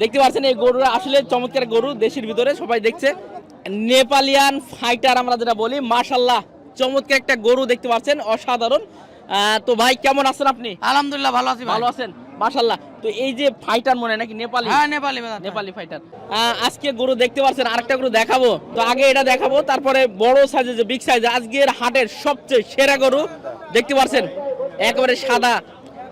দেখতে পাচ্ছেন এই গরুরা আসলে চমৎকার গরু দেশের ভিতরে সবাই দেখছে। নেপালিয়ান ফাইটার আমরা যেটা বলি মাশাল্লাহ চমৎকার একটা গরু দেখতে পাচ্ছেন অসাধারণ। তো ভাই কেমন আছেন আপনি? আলহামদুলিল্লাহ ভালো আছি ভালো আছেন? মাশাল্লাহ তো এই যে ফাইটার মনে হয় নাকি নেপালি? হ্যাঁ নেপালি নেপালি ফাইটার আজকে গরু দেখতে পাচ্ছেন আরেকটা গরু দেখাবো। তো আগে এটা দেখাবো তারপরে বড় সাইজের যে বিগ সাইজ আজকের হাটের সবচেয়ে সেরা গরু দেখতে পাচ্ছেন। একেবারে সাদা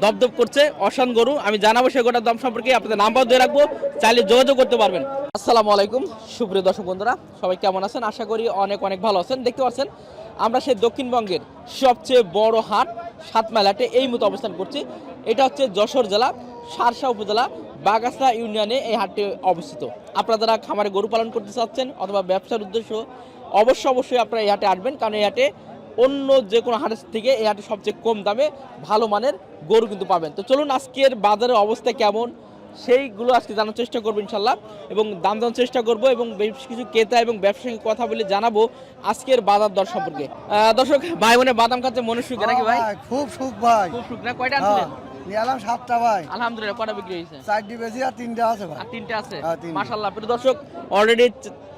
দপদপ করছে অসান গরু, আমি জানাব সে গোটার দাম সম্পর্কে, আপনাদের নাম্বার দিয়ে রাখব, চাইলে যোগাযোগ করতে পারবেন। আসসালামু আলাইকুম, সুপ্রিয় দর্শক বন্ধুরা, সবাই কেমন আছেন? আশা করি অনেক অনেক ভালো আছেন। দেখতে পাচ্ছেন, আমরা সেই দক্ষিণবঙ্গের সবচেয়ে বড় হাট সাতমাইলাটে এই মতো অবস্থান করছি। এটা হচ্ছে যশোর জেলা, সারসা উপজেলা বাগাসা ইউনিয়নে এই হাটটি অবস্থিত। আপনারা যারা খামারে গরু পালন করতে চাচ্ছেন অথবা ব্যবসার উদ্দেশ্য, অবশ্যই অবশ্যই আপনারা এই হাটে আসবেন, কারণ এই হাটে অন্য যে কোনো হাটের থেকে এই হাটে সবচেয়ে কম দামে ভালো মানের গরু কিন্তু পাবেন। তো চলুন আজকের বাজারের অবস্থা কেমন? সেইগুলো আজকে জানার চেষ্টা করব ইনশাল্লাহ এবং দাম জানার চেষ্টা করব এবং বেশ কিছু ক্রেতা এবং ব্যবসায়ীর সঙ্গে কথা বলে জানাব আজকের বাজার দর সম্পর্কে। দর্শক ভাই বোনে বাদাম খাচ্ছে মনে সুখে নাকি ভাই? খুব সুখ ভাই। খুব সুখ না? কয়টা হ্যাঁ, আনছিলেন নিয়ে সাতটা ভাই। আলহামদুলিল্লাহ কটা বিক্রি হয়েছে? চারটি বেশি আর তিনটা আছে ভাই। আর তিনটে আছে? হ্যাঁ, প্রিয় দর্শক অলরেডি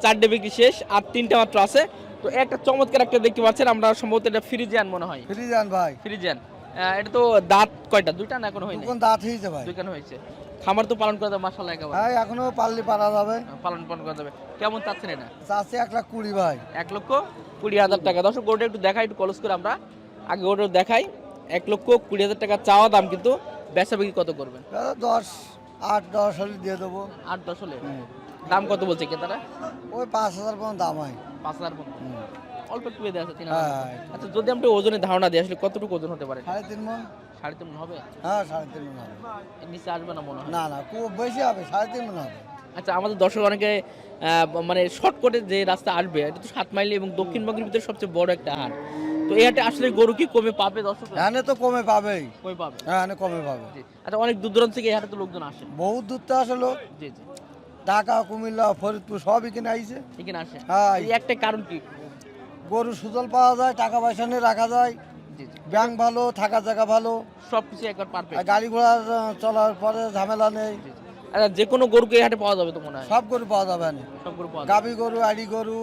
চারটে বিক্রি শেষ আর তিনটে মাত্র আছে। তো একটা চমৎকার একটা দেখতে পাচ্ছেন আমরা সম্ভবত এটা ফ্রিজিয়ান মনে হয়। ফ্রি যান ভাই। ফ্রিজিয়ান। এটা তো দাঁত কয়টা? দুইটা না এখনও হয়নি? কোন দাঁত হয়েছে ভাই। দুইখানে হয়েছে। খামার তো পালন করা যাবে মাশাল্লাহ একেবারে। ভাই এখনও পারলে পারা যাবে। পালন পালন করা যাবে। কেমন চাচ্ছেন এটা? চাচ্ছে এক লাখ কুড়ি ভাই। এক লক্ষ কুড়ি হাজার টাকা। দর্শক গরুটা একটু দেখাই একটু কলস করে আমরা। আগে গরুটা দেখাই। এক লক্ষ কুড়ি হাজার টাকা চাওয়া দাম কিন্তু বেচা বিক্রি কত করবেন? দশ আট দশ হলে দিয়ে দেবো। আট দশ হলে? দাম কত বলছে ক্রেতারা? ওই পাঁচ হাজার পর্যন্ত দাম হয়। পাঁচ হাজার পর্যন্ত। অল্প একটু বেঁধে আছে তিন হ্যাঁ আচ্ছা যদি আমরা ওজনের ধারণা দিই আসলে কতটুকু ওজন হতে পারে? সাড়ে তিন মন। সাড়ে তিন মণ হবে? হ্যাঁ সাড়ে তিন মন হবে। নিচে আসবে না মনে হয়? না না খুব বেশি হবে সাড়ে তিন মন হবে। আচ্ছা আমাদের দর্শক অনেকে মানে শর্টকাটে যে রাস্তা আসবে এটা তো সাত মাইল এবং দক্ষিণবঙ্গের ভিতরে সবচেয়ে বড় একটা হাট। তো এই হাটে আসলে গরু কি কমে পাবে দর্শক? এখানে তো কমে পাবেই। কমে পাবে। হ্যাঁ কমে পাবে। জি। আচ্ছা অনেক দূর দূরান্ত থেকে এই হাটে তো লোকজন আসে। বহুত দূর তো আসলো। জি জি। ঢাকা কুমিল্লা ফরিদপুর সবই কিনে আইছে। এখানে আসে। হ্যাঁ। এই একটা কারণ কি? গরু সুজল পাওয়া যায় টাকা পয়সা নিয়ে রাখা যায়। ব্যাংক ভালো থাকা জায়গা ভালো। সব কিছু একবার আর গাড়ি আহ, চলার পরে ঝামেলা নেই। আচ্ছা যে কোনো গরুকে হাটে পাওয়া যাবে তো মনে হয়? সব গরু পাওয়া যাবে না সব গরু পাওয়া গাবি গরু আড়ি গরু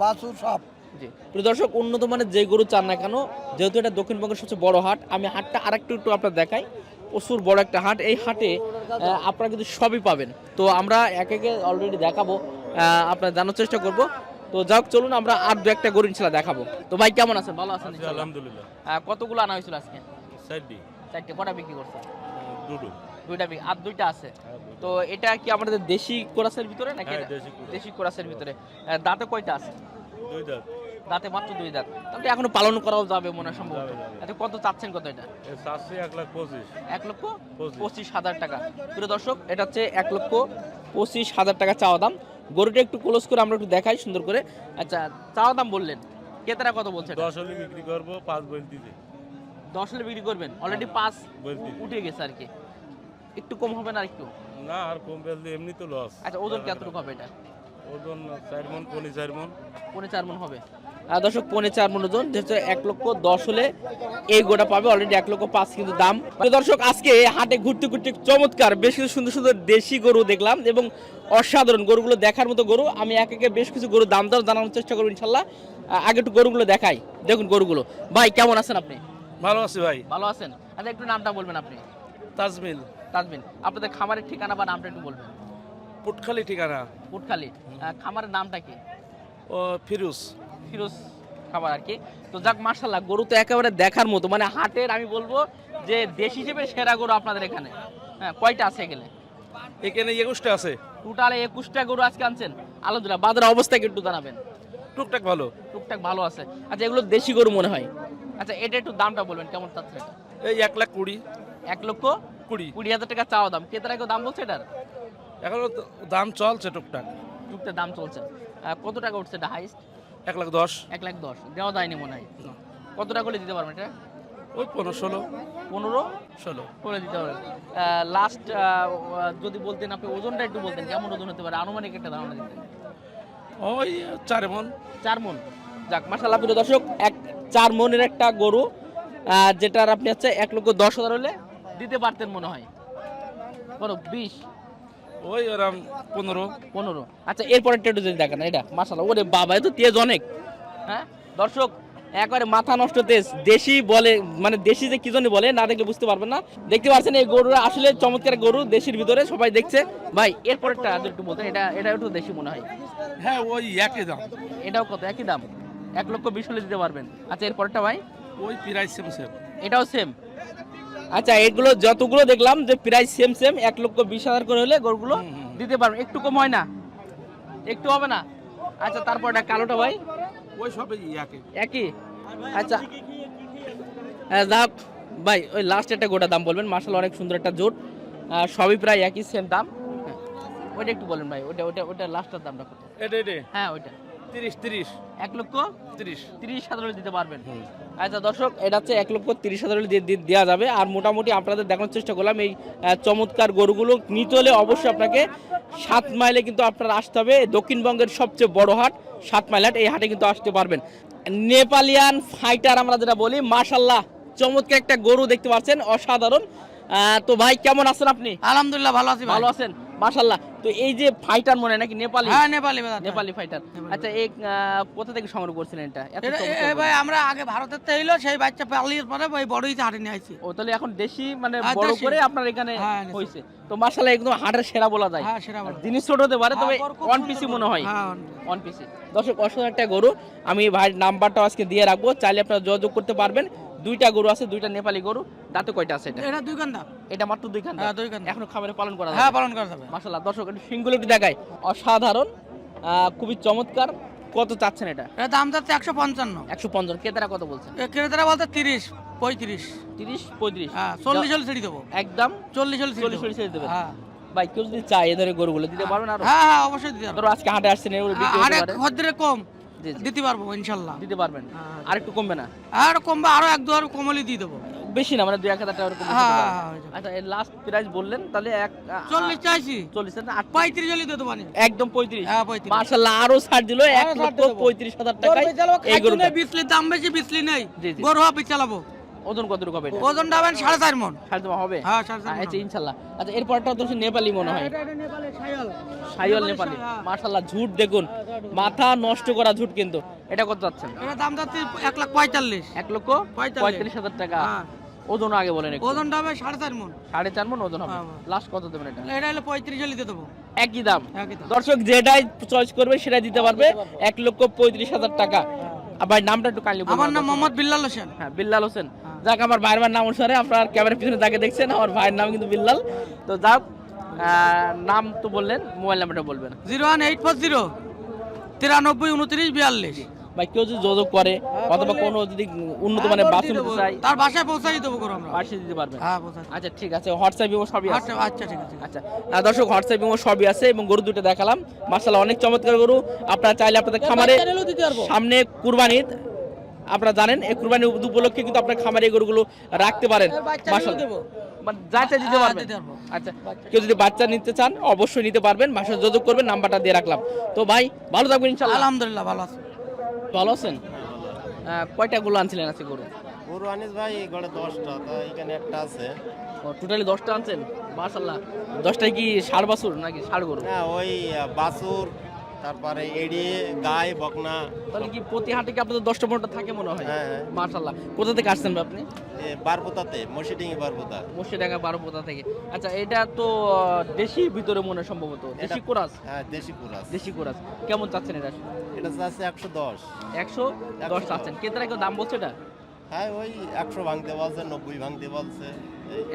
বাছুর সব। জি। প্রিয় দর্শক উন্নত মানের যে গরু চান না কেন যেহেতু এটা দক্ষিণবঙ্গের সবচেয়ে বড় হাট আমি হাটটা আরেকটু একটু আপনার দেখাই। প্রচুর বড় একটা হাট। এই হাটে আপনারা কিন্তু সবই পাবেন। তো আমরা এক একে অলরেডি দেখাবো আপনার জানার চেষ্টা করব। তো যাক চলুন আমরা আর দু একটা গরু ইনশাল্লাহ দেখাবো। তো ভাই কেমন আছেন? ভালো আছেন আলহামদুলিল্লাহ। কতগুলো আনা হয়েছিল আজকে? চারটে। কটা বিক্রি করছে দুটো। দুইটা বিক্রি। আর দুইটা আছে? তো এটা কি আমাদের দেশি কোরাসের ভিতরে নাকি হ্যাঁ, দেশি কোরাসের ভিতরে? দাঁতে কয়টা আছে? দুই দাঁত। দাঁতে মাত্র দুই দাঁত। তাহলে এখনও পালন করাও যাবে মনে সম্ভব। আচ্ছা কত চাচ্ছেন কত এটা? চারশো এক লাখ পঁচিশ। এক লক্ষ পঁচিশ। হাজার টাকা। প্রিয় দর্শক এটা হচ্ছে এক লক্ষ পঁচিশ হাজার টাকা চাওয়া দাম। গরুটা একটু ক্লোজ করে আমরা একটু দেখাই সুন্দর করে। আচ্ছা চাওয়া দাম বললেন। ক্রেতারা কত বলছে দশ হলে বিক্রি করব পাঁচ বলতিতে। দশ হলে বিক্রি করবেন? অলরেডি পাঁচ বলতি উঠে গেছে আর কি। একটু কম হবে না আর একটু না আর কম বেলতে এমনি তো লস আচ্ছা ওজন কতটুকু হবে এটা? ওজন চার মন পনি চার মন। পৌনে চার মন হবে। দর্শক পৌনে চার মন ওজন যেহেতু এক লক্ষ দশ হলে এই গোটা পাবে অলরেডি এক লক্ষ পাঁচ কিন্তু দাম। দর্শক আজকে হাটে ঘুরতে ঘুরতে চমৎকার বেশ কিছু সুন্দর সুন্দর দেশি গরু দেখলাম এবং অসাধারণ গরুগুলো দেখার মতো গরু। আমি এক একে বেশ কিছু গরু দাম দর জানানোর চেষ্টা করব ইনশাল্লাহ। আগে একটু গরুগুলো দেখাই। দেখুন গরুগুলো। ভাই কেমন আছেন আপনি? ভালো আছি ভাই। ভালো আছেন? আচ্ছা একটু নামটা বলবেন আপনি। তাজমিল। তাজমিল। আপনাদের খামারের ঠিকানা বা নামটা একটু বলবেন। পুটখালি ঠিকানা। পুটখালি। খামারের নামটা কি? ও ফিরুজ। ফিরোজ খাবার আর কি। তো যাক মার্শাল্লাহ গরু তো একেবারে দেখার মতো। মানে হাটের আমি বলব যে দেশ হিসেবে সেরা গরু আপনাদের এখানে। হ্যাঁ কয়টা আছে গেলে এখানে একুশটা আছে। টোটাল একুশটা গরু আজকে আনছেন। আলহামদুলিল্লাহ বাজারের অবস্থাকে একটু জানাবেন। টুকটাক ভালো। টুকটাক ভালো আছে। আচ্ছা এগুলো দেশি গরু মনে হয়? আচ্ছা এটা একটু দামটা বলবেন কেমন চাচ্ছে এই এক লাখ কুড়ি। এক লক্ষ কুড়ি। কুড়ি হাজার টাকা চাওয়া দাম। ক্রেতারা কেউ দাম বলছে এটার? এখনও দাম চলছে টুকটাক। টুকটাক দাম চলছে। কত টাকা উঠছে এটা হাইস্ট এক লাখ দশ। এক লাখ দশ। দেওয়া যায়নি মনে হয় কত টাকা করে দিতে পারবেন এটা? ওই পনেরো ষোলো। পনেরো? ষোলো। করে দিতে পারবেন। লাস্ট যদি বলতেন আপনি ওজনটা একটু বলতেন কেমন ওজন হতে পারে? আনুমানিক একটা ধারণা দিতেন। ওই চার মন। চার মন। যাক মাসাল্লাহ প্রিয় দর্শক এক চার মনের একটা গরু যেটার আপনি হচ্ছে এক লক্ষ দশ হাজার হলে দিতে পারতেন মনে হয়। বলো বিশ। ওই ওরম পনেরো। পনেরো। আচ্ছা এরপরে একটু যদি দেখেন এটা মাসাল্লাহ ওরে বাবা এ তো তেজ অনেক। হ্যাঁ? দর্শক একবারে মাথা নষ্ট তেজ। দেশি বলে মানে দেশি যে কি জন্য বলে না দেখলে বুঝতে পারবেন না। দেখতে পাচ্ছেন এই গরুরা আসলে চমৎকার গরু দেশির ভিতরে সবাই দেখছে। ভাই এরপরেরটা যদি একটু বলতেন এটা এটা একটু দেশি মনে হয়। হ্যাঁ ওই একই দাম। এটাও কত? একই দাম। এক লক্ষ বিশ হলে দিতে পারবেন। আচ্ছা এরপরটা ভাই? ওই প্রাইস সেম সেম এটাও সেম আচ্ছা এগুলো যতগুলো দেখলাম যে প্রাইস সেম সেম এক লক্ষ বিশ হাজার করে হলে গরুগুলো। দিতে পারবেন একটু কম হয় না? একটু হবে না? আচ্ছা তারপর এটা কালোটা ভাই? ওই সবই একই। একই? আচ্ছা। হ্যাঁ যাক ভাই ওই লাস্ট একটা গোটা দাম বলবেন। মার্শাল অনেক সুন্দর একটা জোট। সবই প্রায় একই সেম দাম। হ্যাঁ, ওইটা একটু বলেন ভাই ওটা ওটা ওটা লাস্টের দামটা কত? এটা। হ্যাঁ ওইটা। তিরিশ তিরিশ। এক লক্ষ তিরিশ। তিরিশ হাজার দিতে পারবেন। আচ্ছা দর্শক এটা হচ্ছে এক লক্ষ তিরিশ হাজার হলে দিয়ে- দিয়ে- দেওয়া যাবে। আর মোটামুটি আপনাদের দেখানোর চেষ্টা করলাম এই চমৎকার গরুগুলো নিতে হলে অবশ্যই আপনাকে সাত মাইলে কিন্তু আপনার আসতে হবে। দক্ষিণবঙ্গের সবচেয়ে বড় হাট সাত মাইল হাট এই হাটে কিন্তু আসতে পারবেন। নেপালিয়ান ফাইটার আমরা যেটা বলি মাশাল্লাহ চমৎকার একটা গরু দেখতে পাচ্ছেন অসাধারণ। আহ, তো ভাই কেমন আছেন আপনি? আলহামদুলিল্লাহ ভালো আছি ভালো আছেন? মাশাল্লাহ তো এই যে ফাইটার মনে নাকি নেপালি? হ্যাঁ নেপালি নেপালি। ফাইটার আচ্ছা এই কোথা থেকে সংগ্রহ করছিলেন এটা। ভাই আমরা আগে ভারতের থেকে এলো সেই বাচ্চা পালিয়ে পরে ওই হাটে নিয়ে ও তাহলে এখন দেশি মানে হ্যাঁ, বড় করে আপনার এখানে হ্যাঁ। হয়েছে তো মাশাআল্লাহ একদম হাটের সেরা বলা যায়। হ্যাঁ সেটা আর জিনিস ছোট হতে পারে তবে ওয়ান পিসি মনে হয়। হ্যাঁ, ওয়ান পিসি দর্শক অসাধারণ একটা গরু। আমি ভাইয়ের নাম্বারটা আজকে দিয়ে রাখব। চাইলে আপনারা যোগাযোগ করতে পারবেন। দুইটা গরু আছে দুইটা নেপালি গরু। দাঁতে কয়টা আছে এটা? এটা দুই কান্দা। এটা মাত্র দুই খান হ্যাঁ, দুই কান্দা। এখনও খামারে পালন করা হ্যাঁ পালন করা যাবে। মাশাআল্লাহ দর্শক একটু সিংগুলো একটু দেখায় অসাধারণ খুবই চমৎকার। কত চাচ্ছেন এটা? এটা দাম যাচ্ছে একশো পঞ্চান্ন। একশো পঞ্চান্ন ক্রেতারা কত বলছেন? ক্রেতারা বলতে তিরিশ পঁয়ত্রিশ। তিরিশ পঁয়ত্রিশ। হ্যাঁ চল্লিশ হলে ছেড়ে দেবো। একদম? চল্লিশ হলে ছেড়ে চল্লিশ দেবো। হলে ছেড়ে দেবেন? হ্যাঁ। ভাই কেউ যদি চায় এ ধরনের গরুগুলো দিতে পারবেন আর? হ্যাঁ হ্যাঁ অবশ্যই দিতে পারব। ধরো আজকে হাটে আসছেন হতে আরে খদ্দের কম। দিতে পারব ইনশাল্লাহ। দিতে পারবেন। হ্যাঁ। আর একটু কমবে না? আর কমবে আরও এক দু কমলে দিয়ে দেবো। বেশি না মানে দুই এক হাজার টাকা এরকম হ্যাঁ। হ্যাঁ, হয়ে। আচ্ছা এর লাস্ট প্রাইস বললেন তাহলে এক চল্লিশ চাইছি। চল্লিশ আট পঁয়ত্রিশ হলে দিয়ে দেবো একদম পঁয়ত্রিশ। হ্যাঁ পঁয়ত্রিশ। মার্শাল্লাহ আরও ছাড় দিল এক লক্ষ পঁয়ত্রিশ হাজার টাকা এই গরুটা। দাম বেশি বিসলি নেই। গরু হবে চালাবো। ওজন কত রকম হবে এটা? ওজনটা হবেন সাড়ে চার মন। সাড়ে হবে? হ্যাঁ সাড়ে চার আচ্ছা ইনশাল্লাহ। আচ্ছা এরপরটা তো হচ্ছে নেপালি মনে হয়। সাইওয়াল নেপালি। হ্যাঁ। ঝুট দেখুন। মাথা নষ্ট করা ঝুট কিন্তু। এটা কত যাচ্ছেন? এটা দাম যাচ্ছে এক লাখ পঁয়তাল্লিশ। এক লক্ষ পঁয়তাল্লিশ। পঁয়ত্রিশ হাজার টাকা। হ্যাঁ। ওজন আগে বলেন একটু। ওজনটা হবে সাড়ে চার মন। সাড়ে চার মন ওজন হবে। হ্যাঁ, হ্যাঁ। লাস্ট কত দেবেন এটা? এটা হলো পঁয়ত্রিশ হলে দিয়ে দেবো। একই দাম। একই দাম। দর্শক যেটাই চয়েস করবে সেটাই দিতে পারবে। এক লক্ষ পঁয়ত্রিশ হাজার টাকা। আর ভাই নামটা একটু কাইন্ডলি আমার নাম মোহাম্মদ বিল্লাল হোসেন। হ্যাঁ বিল্লাল হোসেন। যাক আমার ভাইয়ের নাম অনুসারে আপনার ক্যামেরার পিছনে যাকে দেখছেন আমার ভাইয়ের নাম কিন্তু বিল্লাল। তো যাক নাম তো বললেন মোবাইল নাম্বারটা বলবেন। Zero one eight four zero তিরানব্বই উনত্রিশ বিয়াল্লিশ। ভাই কেউ যদি যোগাযোগ করে অথবা কোনো যদি উন্নত হ্যাঁ, মানের বাসন নিতে চাই তার বাসায় পৌঁছাই দেবো করো আমরা। বাসে দিতে পারবেন। হ্যাঁ আচ্ছা ঠিক আছে হোয়াটসঅ্যাপ ইমো সবই আছে। আচ্ছা ঠিক আছে। আচ্ছা দর্শক হোয়াটসঅ্যাপ ইমো সবই আছে এবং গরু দুটো দেখালাম। মার্শাল্লাহ অনেক চমৎকার গরু। আপনারা চাইলে আপনাদের খামারে সামনে কুরবানির আপনারা জানেন এই কুরবানি উপলক্ষে কিন্তু আপনার খামারে এই গরুগুলো রাখতে পারেন। মার্শাল্লাহ দেবো। মানে যা চাই দিতে হ্যাঁ, পারবেন। আচ্ছা। কেউ যদি বাচ্চা নিতে চান অবশ্যই নিতে পারবেন। ভাষা যোগাযোগ করবেন নাম্বারটা দিয়ে রাখলাম। তো ভাই ভালো থাকবেন ইনশাল্লাহ। আলহামদুলিল্লাহ ভালো আছে। ভালো আছেন? কয়টা গুলো আনছিলেন আজকে গরু? গরু আনিস ভাই গড়ে দশটা তা এখানে একটা আছে। টোটালি দশটা আনছেন? মাশাল্লাহ। দশটায় কি ষাড় বাছুর নাকি ষাড় গরু? হ্যাঁ ওই বাছুর তারপরে এড়ি গাই বকনা। তাহলে কি প্রতি হাটে কি আপনাদের দশটা পনেরোটা থাকে মনে হয়? হ্যাঁ হ্যাঁ। মাশাল্লাহ কোথা থেকে আসছেন আপনি? বারপুতাতে মসিডিঙ্গি বারপুতা। মুর্শিদাঙ্গা বারো পোতা থেকে। আচ্ছা এটা তো দেশি ভিতরে মনে সম্ভবত। দেশি কোরাস? হ্যাঁ দেশি কুরাস। দেশি কোরাস। কেমন চাচ্ছেন এটা? এটা আছে একশো দশ। একশো দশ চাচ্ছেন। কেতারা কেউ দাম বলছে এটা? হ্যাঁ ওই একশো ভাঙতে বলছে নব্বই ভাঙতে বলছে।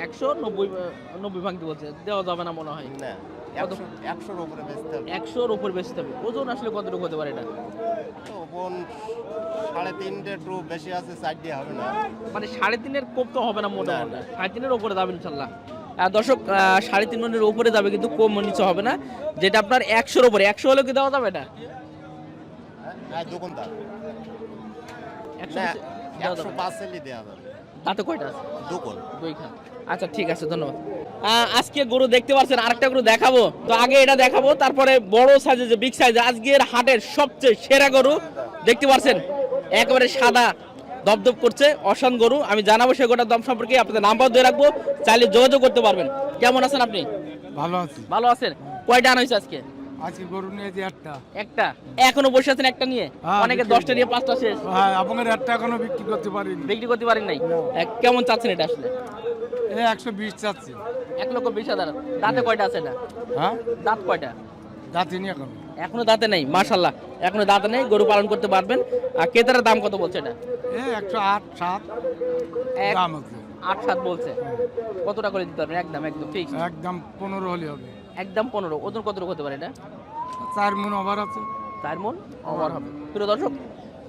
একশো নব্বই নব্বই ভাঙতে বলছে। দেওয়া যাবে না মনে হয়। না। একশোর উপরে বেচতে হবে। একশোর উপর বেচতে হবে। ওজন আসলে কতটুকু হতে পারে এটা? সাড়ে তিনটে একটু বেশি আছে চার দিয়ে হবে না। মানে সাড়ে তিনের কোপ তো হবে না মোটামুটি। না, সাড়ে তিনের উপরে যাবে ইনশাল্লাহ। দর্শক সাড়ে তিন মনের উপরে যাবে কিন্তু কম নিচে হবে না। যেটা আপনার একশোর উপরে। একশো হলেও কি দেওয়া যাবে এটা? হ্যাঁ দোকানদার না নিচে দেওয়া যাবে না। পাঁচ দেওয়া যাবে। তাতে কয়টা আছে? দোকান দুইখান। আচ্ছা ঠিক আছে ধন্যবাদ। আজকে গরু দেখতে পাচ্ছেন আরেকটা গরু দেখাবো। তো আগে এটা দেখাবো তারপরে বড় সাইজে যে বিগ সাইজে আজকের হাটের সবচেয়ে সেরা গরু দেখতে পাচ্ছেন একেবারে সাদা দপদপ করছে অসান গরু। আমি জানাব সে গোটা দম সম্পর্কে আপনাদের নাম্বার দিয়ে রাখব চাইলে যোগাযোগ করতে পারবেন। কেমন আছেন আপনি? ভালো আছি। ভালো আছেন? কয়টা আনা হয়েছে আজকে? আজকে গরু নিয়েছি একটা। একটা? এখনও বসে আছেন একটা নিয়ে? হ্যাঁ, অনেকে দশটা নিয়ে পাঁচটা শেষ। হ্যাঁ আপনার একটা এখনও বিক্রি করতে পারিনি। বিক্রি করতে পারেন নাই? কেমন চাচ্ছেন এটা আসলে? একশো বিশ চাচ্ছি। এক লক্ষ বিশ হাজার। দাঁতে কয়টা আছে এটা? হ্যাঁ? দাঁত কয়টা? যাচ্ছিনি এখন। এখনও দাঁতে নেই? মাশাল্লাহ এখনও দাঁতে নেই গরু পালন করতে পারবেন। আর ক্রেতার দাম কত বলছে এটা? একশো আট সাত। দাম আট সাত বলছে। কতটা করে দিতে পারবেন? একদম একদম ফিক্স একদম পনেরো হলে হবে। একদম পনেরো। ওজন কতটুকু হতে পারে এটা? চার মন ওভার আছে। চার মন ওভার হবে। প্রিয় দর্শক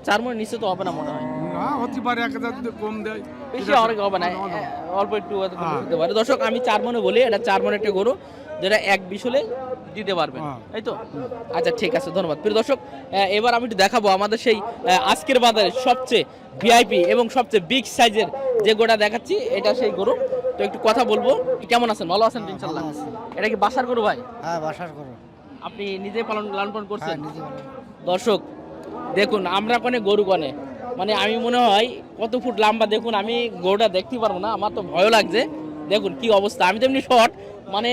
চার মন নিচে তো হবে না মনে হয়? না হতে পারে এক হাজার কম দেয়। বেশি অনেক হবে না। অন্য- অন্য। এ, অল্প একটু হয়তো কম হ্যাঁ। পারে। দর্শক আমি চার মনে বলি এটা চার মনে একটা গরু যেটা এক বিশ হলে দিতে পারবেন। হ্যাঁ। তাই তো? আচ্ছা ঠিক আছে ধন্যবাদ। প্রিয় দর্শক এবার আমি একটু দেখাবো আমাদের সেই আজকের বাজারে সবচেয়ে ভিআইপি এবং সবচেয়ে বিগ সাইজের যে গোটা দেখাচ্ছি এটা সেই গরু। তো একটু কথা বলব। কেমন আছেন? ভালো আছেন ইনশাল্লাহ? এটা কি বাসার গরু ভাই? হ্যাঁ বাসার করো আপনি নিজে পালন লালন পালন হ্যাঁ করছেন নিজে দর্শক দেখুন আমরা কোনে গরু কনে? মানে আমি মনে হয় কত ফুট লম্বা দেখুন আমি গরুটা দেখতে পারব না আমার তো ভয় লাগছে। দেখুন কি অবস্থা? আমি তো এমনি শর্ট মানে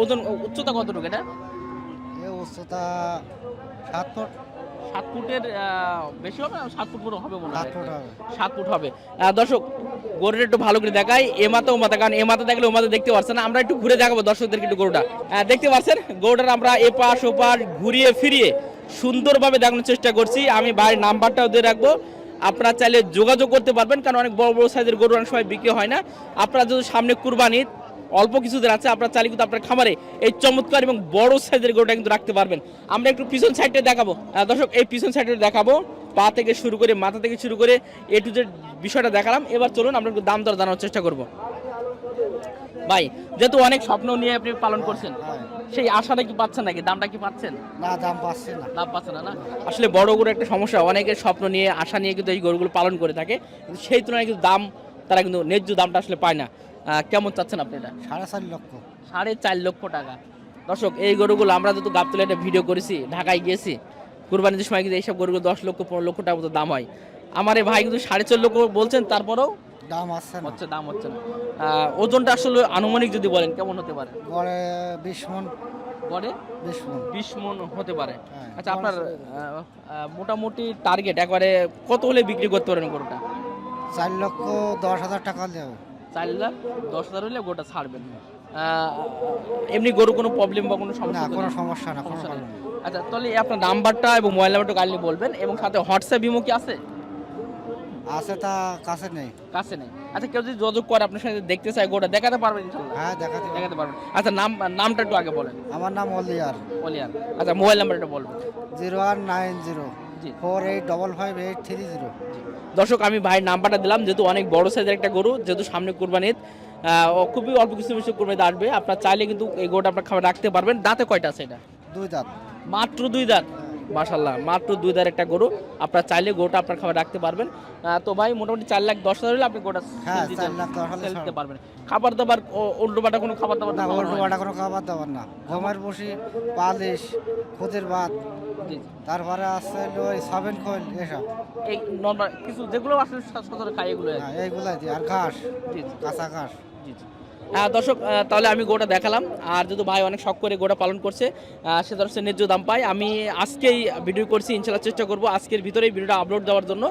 ওজন উচ্চতা কতটুকু এটা? উচ্চতা সাত ফুট। সাত ফুটের বেশি হবে সাত ফুট হবে মনে সাত হয় ফুট হবে। সাত ফুট হবে। দর্শক গরুটা একটু ভালো করে দেখাই। এ মাথা ও মাথা কারণ এ মাথা দেখলে ও মাথা দেখতে পারছে না। আমরা একটু ঘুরে দেখাবো দর্শকদেরকে একটু গরুটা। দেখতে পাচ্ছেন? গরুটার আমরা এ পাশ ও পাশ ঘুরিয়ে ফিরিয়ে সুন্দরভাবে দেখানোর চেষ্টা করছি। আমি বাড়ির নাম্বারটাও দিয়ে রাখব। আপনারা চাইলে যোগাযোগ করতে পারবেন কারণ অনেক বড় বড় সাইজের গরু অনেক সময় বিক্রি হয় না। আপনারা যদি সামনে কুরবানি অল্প কিছুদিন আছে আপনারা চাইলে কিন্তু আপনার খামারে এই চমৎকার এবং বড় সাইজের গরুটা কিন্তু রাখতে পারবেন। আমরা একটু পিছন সাইডে দেখাবো। দর্শক এই পিছন সাইডে দেখাবো। পা থেকে শুরু করে মাথা থেকে শুরু করে এ টু জেড বিষয়টা দেখালাম। এবার চলুন আমরা একটু দাম দর জানার চেষ্টা করব। ভাই যেহেতু অনেক স্বপ্ন নিয়ে আপনি পালন করছেন সেই আশাটা কি পাচ্ছেন নাকি? দামটা কি পাচ্ছেন? না দাম পাচ্ছে না। লাভ পাচ্ছে না না? আসলে বড় গরু একটা সমস্যা। অনেকের স্বপ্ন নিয়ে আশা নিয়ে কিন্তু এই গরুগুলো পালন করে থাকে। সেই তুলনায় কিন্তু দাম তারা কিন্তু ন্যায্য দামটা আসলে পায় না। কেমন চাচ্ছেন আপনি এটা? সাড়ে চার লক্ষ। সাড়ে চার লক্ষ টাকা। দর্শক এই গরুগুলো আমরা যত গাবতলে একটা ভিডিও করেছি ঢাকায় গিয়েছি কুরবানির সময় কিন্তু এইসব গরুগুলো দশ লক্ষ পনেরো লক্ষ টাকা মতো দাম হয়। আমার এই ভাই কিন্তু সাড়ে চার লক্ষ বলছেন তারপরেও দাম আসছে না। হচ্ছে দাম হচ্ছে না। ওজনটা আসলে আনুমানিক যদি বলেন কেমন হতে পারে? গড়ে বিশ মন। গড়ে বিশ মন। বিশ মন হতে পারে। হ্যাঁ, আচ্ছা আপনার মোটামুটি টার্গেট একবারে কত হলে বিক্রি করতে পারেন গরুটা? চার লক্ষ দশ হাজার টাকা দেবে। চার লাখ দশ হাজার হলে গোটা ছাড়বেন। এমনি গরু কোনো প্রবলেম বা কোনো না সমস্যা কোনো সমস্যা না সমস্যা। আচ্ছা তাহলে আপনার নাম্বারটা এবং মোবাইল নাম্বারটা কাইন্ডলি বলবেন এবং সাথে হোয়াটসঅ্যাপ ইমো কি আছে? আছে তা কাছে নেই। কাছে নেই। আচ্ছা কেউ যদি যোগাযোগ করে আপনার সাথে দেখতে চায় গোটা দেখাতে পারবেন ইনশাল্লাহ? হ্যাঁ দেখাতে দেখাতে পারবেন। আচ্ছা নাম নামটা একটু আগে বলেন। আমার নাম অলিয়ার। বলিয়ান আচ্ছা মোবাইল নাম্বারটা বলবেন। Zero one nine zero. Four eight double five eight three zero. দর্শক আমি ভাইয়ের নাম্বারটা দিলাম যেহেতু অনেক বড় সাইজের একটা গরু যেহেতু সামনে কুরবানির আহ, খুবই অল্প কিছু বেশি কোরবানিতে আসবে। আপনার চাইলে কিন্তু এই গরুটা আপনার খাবার রাখতে পারবেন। দাঁতে কয়টা আছে এটা? দুই দাঁত। মাত্র দুই দাঁত? মাশাল্লাহ মাত্র দুই দাঁত একটা গরু। আপনার চাইলে গরুটা আপনার খাবার রাখতে পারবেন। তো ভাই মোটামুটি চার লাখ দশ হাজার হলে আপনি গোটা হ্যাঁ, দিতে- পারবেন। খাবার দাবার উল্টো পাল্টা কোনো খাবার দাবার না উল্টো পাল্টা কোনো খাবার দাবার না। গমের বসি পালিশ খুদের ভাত। তারপরে আছে ওই সাবেন খোল এসব। এই নর্মাল কিছু যেগুলো আসলে সচরাচর খাই এগুলো। হ্যাঁ দিই আর ঘাস কাঁচা ঘাস। জি জি। দর্শক তাহলে আমি গোটা দেখালাম। আর যদি ভাই অনেক শখ করে গোটা পালন করছে সে দর্শক ন্যায্য দাম পায়। আমি আজকেই ভিডিও করছি ইনশাল্লাহ চেষ্টা করব আজকের ভিতরেই ভিডিওটা আপলোড দেওয়ার জন্য।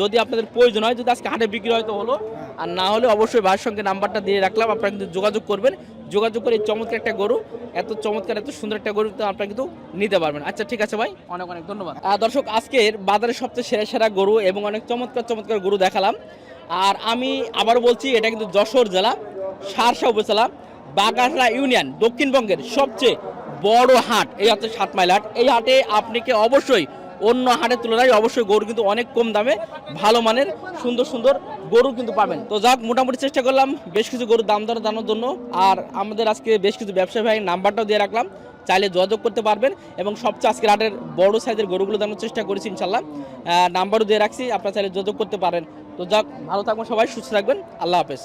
যদি আপনাদের প্রয়োজন হয় যদি আজকে হাটে বিক্রি হয় তো হলো আর না হলে অবশ্যই ভাইয়ের সঙ্গে নাম্বারটা দিয়ে রাখলাম আপনারা কিন্তু যোগাযোগ করবেন। যোগাযোগ করে এই চমৎকার একটা গরু এত চমৎকার এত সুন্দর একটা গরু তো আপনারা কিন্তু নিতে পারবেন। আচ্ছা ঠিক আছে ভাই। অনেক অনেক ধন্যবাদ। দর্শক আজকের বাজারে সবচেয়ে সেরা সেরা গরু এবং অনেক চমৎকার চমৎকার গরু দেখালাম। আর আমি আবারও বলছি এটা কিন্তু যশোর জেলা। সারসা উপজেলা, বাগাসরা ইউনিয়ন, দক্ষিণবঙ্গের সবচেয়ে বড় হাট। এই হচ্ছে সাত মাইল হাট। এই হাটে আপনাকে অবশ্যই অন্য হাটের তুলনায় অবশ্যই গরু কিন্তু অনেক কম দামে, ভালো মানের, সুন্দর সুন্দর গরু কিন্তু পাবেন। তো যাক, মোটামুটি চেষ্টা করলাম বেশ কিছু গরুর দাম দর জানার জন্য। আর আমাদের আজকে বেশ কিছু ব্যবসায়ী ভাই নাম্বারটাও দিয়ে রাখলাম। চাইলে যোগাযোগ করতে পারবেন এবং সবচেয়ে আজকের হাটের বড় সাইজের গরুগুলো দেখানোর চেষ্টা করেছি ইনশাল্লাহ নাম্বারও দিয়ে রাখছি, আপনারা চাইলে যোগাযোগ করতে পারেন। তো যাক, ভালো থাকবেন সবাই, সুস্থ থাকবেন। আল্লাহ হাফেজ।